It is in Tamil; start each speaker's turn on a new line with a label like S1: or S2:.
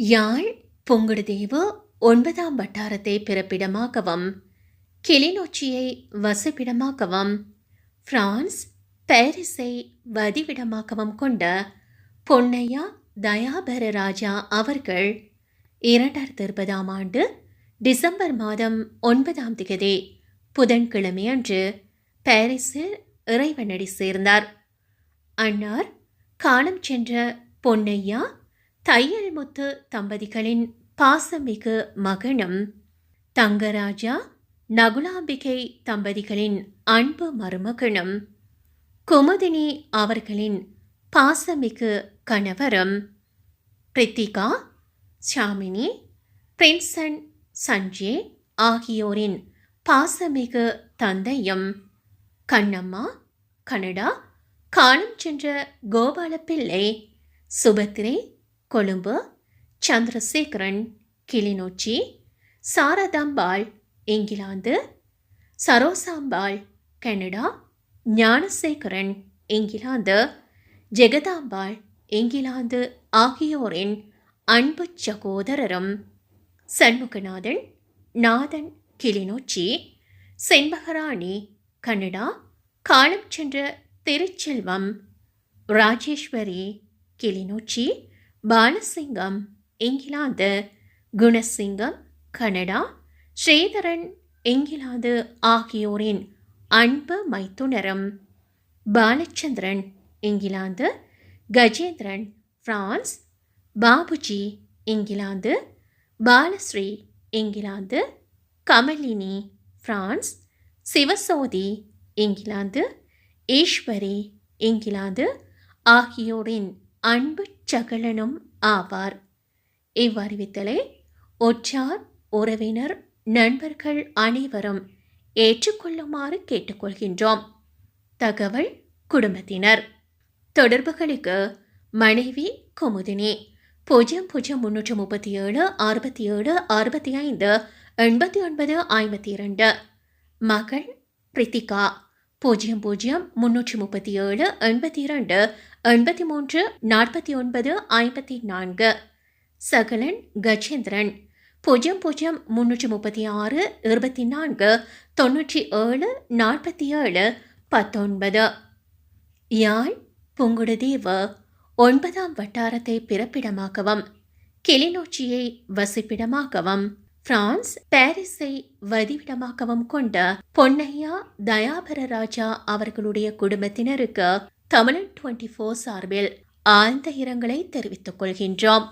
S1: யாழ் புங்குடுதீவு ஒன்பதாம் வட்டாரத்தை பிறப்பிடமாகவும் கிளிநொச்சியை வசிப்பிடமாகவும் பிரான்ஸ் பாரிஸை வதிவிடமாகவும் கொண்ட பொன்னையா தயாபர ராஜா அவர்கள் இரண்டாயிரத்தி இருபதாம் ஆண்டு டிசம்பர் மாதம் ஒன்பதாம் திகதி புதன்கிழமை அன்று பாரிஸில் இறைவனடி சேர்ந்தார். அன்னார் காலம் சென்ற பொன்னையா தையல் முத்து தம்பதிகளின் பாசமிகு மகனும் தங்கராஜா நகுலாம்பிகை தம்பதிகளின் அன்பு மருமகனும் குமுதினி அவர்களின் பாசமிகு கணவரும் பிரித்திகா ஷாமினி பிரின்சன் சஞ்சய் ஆகியோரின் பாசமிகு தந்தையும் கண்ணம்மா கனடா காலம் சென்ற Gopalapillai Subathri Colombo Chandrasekaran Kilinochchi Sarathambal England Sarosambal Canada Gnanasekaran England Jegathambal England ஆகியோரின் அன்பு சகோதரரும் சண்முகநாதன் நாதன் கிளிநொச்சி செண்பகராணி கனடா காலம் சென்ற Thiruchelvam Rajeswari Kilinochchi Balasingam England Gunasingam Canada Sritharan England ஆகியோரின் அன்பு மைத்துனரும். Balachandran England. Gajendran France. Babuji England. Balasri England. Kamalini France. Sivasothi England. Eswari England. ஆகியோரின் அன்பு சகலனும் ஆவார். இவ்வறிவித்தலை ஒற்றார் உறவினர் நண்பர்கள் அனைவரும் ஏற்றுக்கொள்ளுமாறு கேட்டுக்கொள்கின்றோம். தகவல் குடும்பத்தினர். தொடர்புகளுக்கு மனைவி குமுதினி பூஜ்ஜியம் பூஜ்ஜியம் முன்னூற்று முப்பத்தி ஏழு அறுபத்தி ஏழு அறுபத்தி ஐந்து எண்பத்தி ஒன்பது ஐம்பத்தி இரண்டு. மகள் பிரித்திகா. பூஜ்ஜியம் பூஜ்ஜியம் முன்னூற்றி முப்பத்தி ஏழு எண்பத்தி இரண்டு எண்பத்தி மூன்று நாற்பத்தி ஒன்பது ஐம்பத்தி நான்கு. சகலன் கஜேந்திரன். பூஜ்ஜியம் பூஜ்ஜியம் முன்னூற்றி முப்பத்தி ஆறு இருபத்தி நான்கு தொண்ணூற்றி ஏழு நாற்பத்தி ஏழு பத்தொன்பது. யாழ் புங்குடுதீவு ஒன்பதாம் வட்டாரத்தை பிறப்பிடமாகவும் கிளிநொச்சியை வசிப்பிடமாகவும் பிரான்ஸ் பாரிஸை வதிவிடமாகவும் கொண்ட பொன்னையா தயாபர ராஜா அவர்களுடைய குடும்பத்தினருக்கு தமிழன் டுவெண்ட்டி ஃபோர் சார்பில் ஆழ்ந்த இரங்கலை தெரிவித்துக் கொள்கின்றோம்.